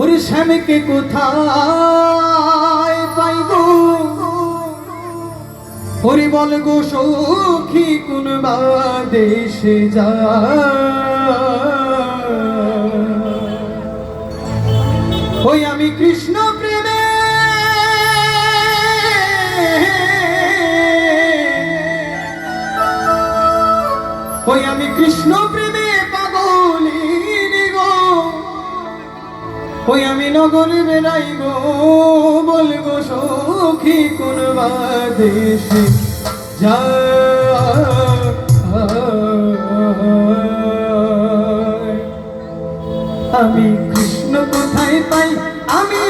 ওরে শ্যামকে কোথায় পাইব ওরে বল গো সখী, কোন দেশে যা? ওই আমি কৃষ্ণ প্রেমে ওই আমি কৃষ্ণ প্রেমে ওই আমি নগরে বেড়াইব বলব সখী কোন যা। আমি কৃষ্ণ কোথায় পাই? আমি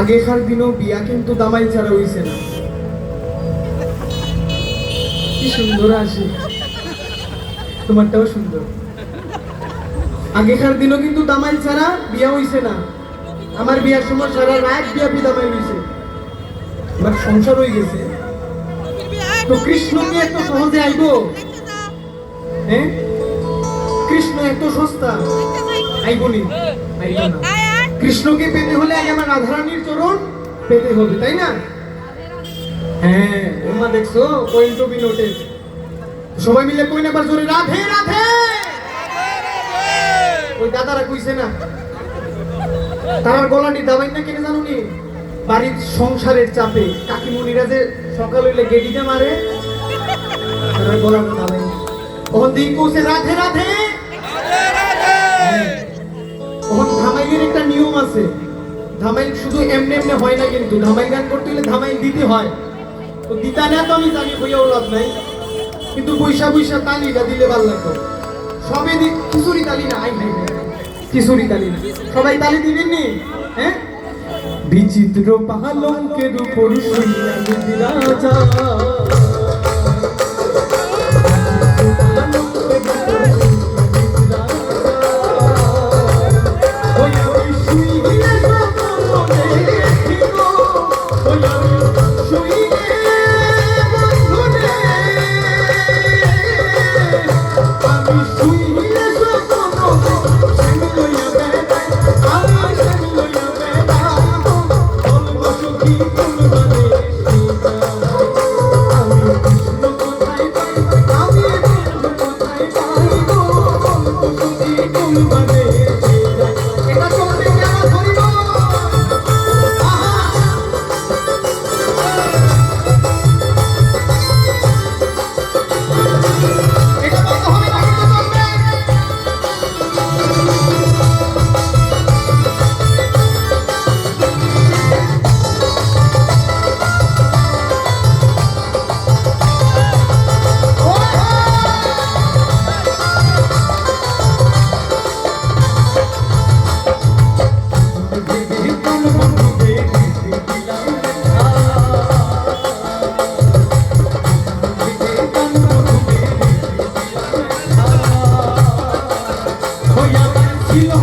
আগেকার দিনও বিয়া কিন্তু দামাই ছাড়া হইছে না। কি সুন্দর আসে তোমারটাও সুন্দর। আগেকার দিনও কিন্তু দামাইল ছাড়া বিয়া হইছে না। আমার বিয়ার সময় সারা রাত বিয়া দামাই হইছে। আমার সংসার হয়ে গেছে। তো কৃষ্ণ কি এত সহজে আইবো? হ্যাঁ? কৃষ্ণ এত সস্তা? আইবনি আইব না। কৃষ্ণকে পেতে হলে আগে আমার রাধারানীর চরণ পেতে হবে, তাই না? হ্যাঁ ওমা দেখছ কইন তো বিনোটে সবাই মিলে কইন আবার জোরে, রাধে রাধে! ওই দাদারা কইছে না তারার গলাটি দাবাই না কেন জানো নি? বাড়ির সংসারের চাপে কাকিমুনিরা যে সকাল হইলে গেডিতে মারে তারার গলাটা দাবাই না। তখন দিন কইছে, রাধে রাধে! আছে। ধামাইল শুধু এমনি এমনি হয় না কিন্তু, ধামাইল গান করতে হলে ধামাইল দিতে হয়। তো দিতা না তো আমি জানি বইয়াও লাভ নাই। কিন্তু পয়সা পয়সা তালিটা দিলে ভালো লাগতো। সবে দি খিচুড়ি তালি না, আই হাই খিচুড়ি তালি না। সবাই তালি দিবেন নি? হ্যাঁ? বিচিত্র পালঙ্কের উপর শুইয়া যদি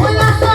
我有二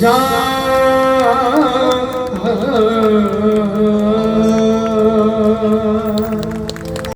जा